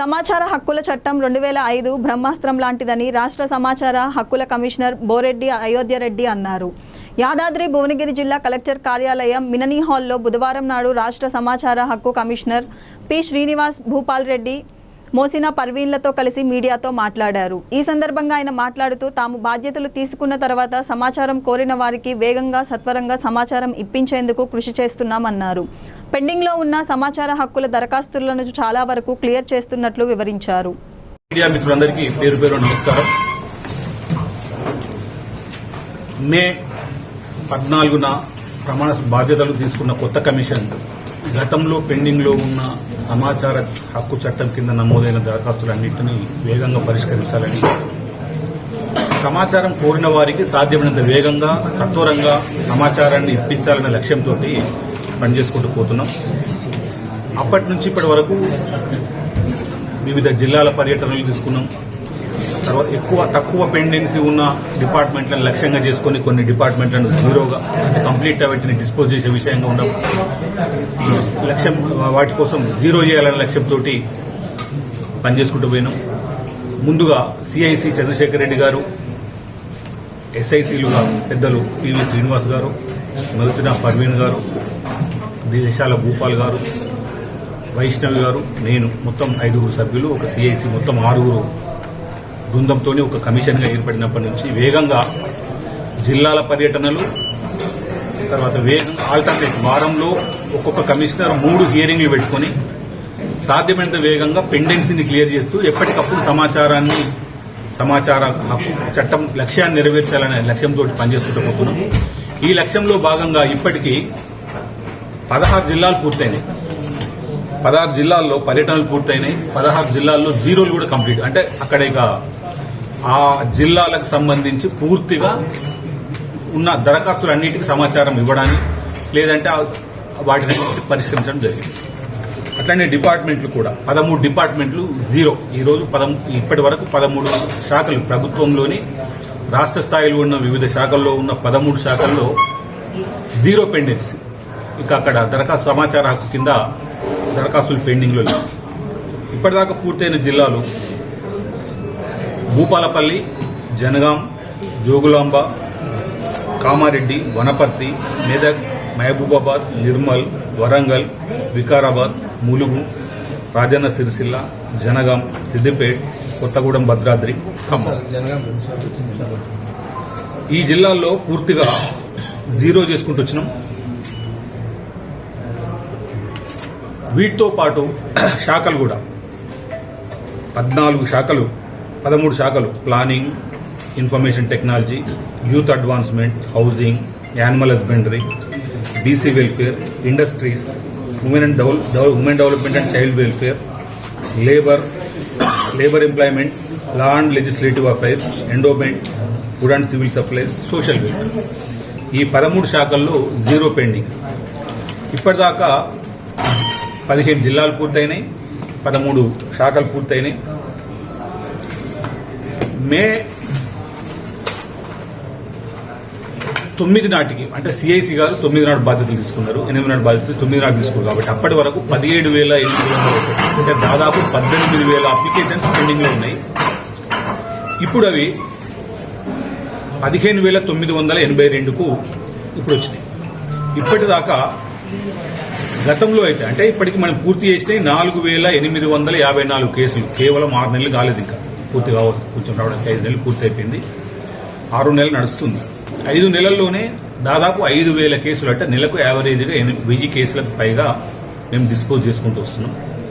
సమాచార హక్కుల చట్టం రెండు వేల ఐదు బ్రహ్మాస్త్రం లాంటిదని రాష్ట్ర సమాచార హక్కుల కమిషనర్ బోరెడ్డి అయోధ్యరెడ్డి అన్నారు. యాదాద్రి భువనగిరి జిల్లా కలెక్టర్ కార్యాలయం మిననీ హాల్లో బుధవారం నాడు రాష్ట్ర సమాచార హక్కు కమిషనర్ పి శ్రీనివాస్ భూపాల్ రెడ్డి మోసిన పర్వీన్లతో కలిసి మీడియాతో మాట్లాడారు. ఈ సందర్భంగా ఆయన మాట్లాడుతూ తాము బాధ్యతలు తీసుకున్న తర్వాత సమాచారం కోరిన వారికి వేగంగా సత్వరంగా సమాచారం ఇప్పించేందుకు కృషి చేస్తున్నామన్నారు. పెండింగ్లో ఉన్న సమాచార హక్కుల దరఖాస్తులను చాలా వరకు క్లియర్ చేస్తున్నట్లు వివరించారు. మీడియా మిత్రులందరికీ పేరు పేరు నమస్కారం. మే పద్నాలుగున ప్రమాణ బాధ్యతలు తీసుకున్న కొత్త కమిషన్ గతంలో పెండింగ్లో ఉన్న సమాచార హక్కు చట్టం కింద నమోదైన దరఖాస్తులన్నింటినీ వేగంగా పరిష్కరించాలని సమాచారం కోరిన వారికి సాధ్యమైనంత వేగంగా సత్వరంగా సమాచారాన్ని ఇప్పించాలనే లక్ష్యంతో పనిచేసుకుంటూ పోతున్నాం. అప్పటి నుంచి ఇప్పటి వరకు వివిధ జిల్లాల పర్యటనలు తీసుకున్నాం. ఎక్కువ తక్కువ పెండెన్సీ ఉన్న డిపార్ట్మెంట్లను లక్ష్యంగా చేసుకుని కొన్ని డిపార్ట్మెంట్లను జీరోగా కంప్లీట్ వాటిని డిస్పోజ్ చేసే విషయంగా ఉండవు లక్ష్యం వాటి కోసం జీరో చేయాలనే లక్ష్యంతో పనిచేసుకుంటూ పోయినాం. ముందుగా సిఐసి చంద్రశేఖర్ రెడ్డి గారు ఎస్ఐసీలుగా పెద్దలు పివి శ్రీనివాస్ గారు మరుచిన పర్వీన్ గారు దేశాల భూపాల్ గారు వైష్ణవి గారు నేను మొత్తం ఐదుగురు సభ్యులు ఒక సిఐసి మొత్తం ఆరుగురు బృందంతోనే ఒక కమిషన్గా ఏర్పడినప్పటి నుంచి వేగంగా జిల్లాల పర్యటనలు తర్వాత వేగంగా ఆల్టర్నేట్ వారంలో ఒక్కొక్క కమిషనర్ మూడు హియరింగ్లు పెట్టుకొని సాధ్యమైనంత వేగంగా పెండెన్సీని క్లియర్ చేస్తూ ఎప్పటికప్పుడు సమాచారాన్ని సమాచార హక్కు చట్టం లక్ష్యాన్ని నెరవేర్చాలనే లక్ష్యంతో పనిచేస్తుంటే పోతున్నాం ఈ లక్ష్యంలో భాగంగా ఇప్పటికీ పదహారు జిల్లాలు పూర్తయినాయి. పదహారు జిల్లాల్లో పర్యటనలు పూర్తయినాయి. పదహారు జిల్లాల్లో జీరోలు కూడా కంప్లీట్ అంటే అక్కడ ఇక ఆ జిల్లాలకు సంబంధించి పూర్తిగా ఉన్న దరఖాస్తులన్నిటికీ సమాచారం ఇవ్వడానికి లేదంటే వాటిని పరిష్కరించడం జరిగింది. అట్లనే డిపార్ట్మెంట్లు కూడా పదమూడు డిపార్ట్మెంట్లు జీరో. ఈ రోజు ఇప్పటి వరకు పదమూడు శాఖలు ప్రభుత్వంలోని రాష్ట్ర స్థాయిలో ఉన్న వివిధ శాఖల్లో ఉన్న పదమూడు శాఖల్లో జీరో పెండెన్సీ. ఇక అక్కడ దరఖాస్తు సమాచార హక్కు కింద దరఖాస్తులు పెండింగ్లో లేవు. ఇప్పటిదాకా పూర్తయిన జిల్లాలు భూపాలపల్లి జనగాం జోగులాంబ కామారెడ్డి వనపర్తి మెదక్ మహబూబాబాద్ నిర్మల్ వరంగల్ వికారాబాద్ ములుగు రాజన్న సిరిసిల్ల జనగాం సిద్దిపేట్ కొత్తగూడెం భద్రాద్రి ఈ జిల్లాల్లో పూర్తిగా జీరో చేసుకుంటూ వచ్చినాం. వీటితో పాటు శాఖలు కూడా పద్నాలుగు శాఖలు పదమూడు శాఖలు planning information technology youth advancement housing animal husbandry BC welfare industries women and women development and child welfare labour labour employment law and legislative affairs endowment food and civil supplies social welfare ఈ పదమూడు శాఖల్లో zero pending ఇప్పటిదాకా పదిహేను జిల్లాలు పూర్తయినాయి పదమూడు శాఖలు పూర్తయినాయి. మే తొమ్మిది నాటికి అంటే సిఐసి గారు తొమ్మిది నాటి బాధ్యతలు తీసుకున్నారు ఎనిమిది నాటి బాధ్యతలు తొమ్మిది నాటి తీసుకున్నారు కాబట్టి అప్పటి వరకు పదిహేడు వేల ఎనిమిది వందల అంటే దాదాపు పద్దెనిమిది వేల అప్లికేషన్స్ పెండింగ్లో ఉన్నాయి. ఇప్పుడు అవి పదిహేను వేల తొమ్మిది వందల ఎనభై రెండుకు ఇప్పుడు వచ్చినాయి. ఇప్పటిదాకా గతంలో అయితే అంటే ఇప్పటికి మనం పూర్తి చేసినాయి నాలుగు వేల ఎనిమిది వందల యాభై నాలుగు కేసులు కేవలం ఆరు నెలలు కాలేదు ఇంకా పూర్తి కావచ్చు కొంచెం రావడానికి ఐదు నెలలు పూర్తి అయిపోయింది ఆరు నెలలు నడుస్తుంది. ఐదు నెలల్లోనే దాదాపు ఐదు వేల కేసులు అంటే నెలకు యావరేజ్గా ఎనిమిది వెయ్యి కేసులకు పైగా మేము డిస్పోజ్ చేసుకుంటూ వస్తున్నాం.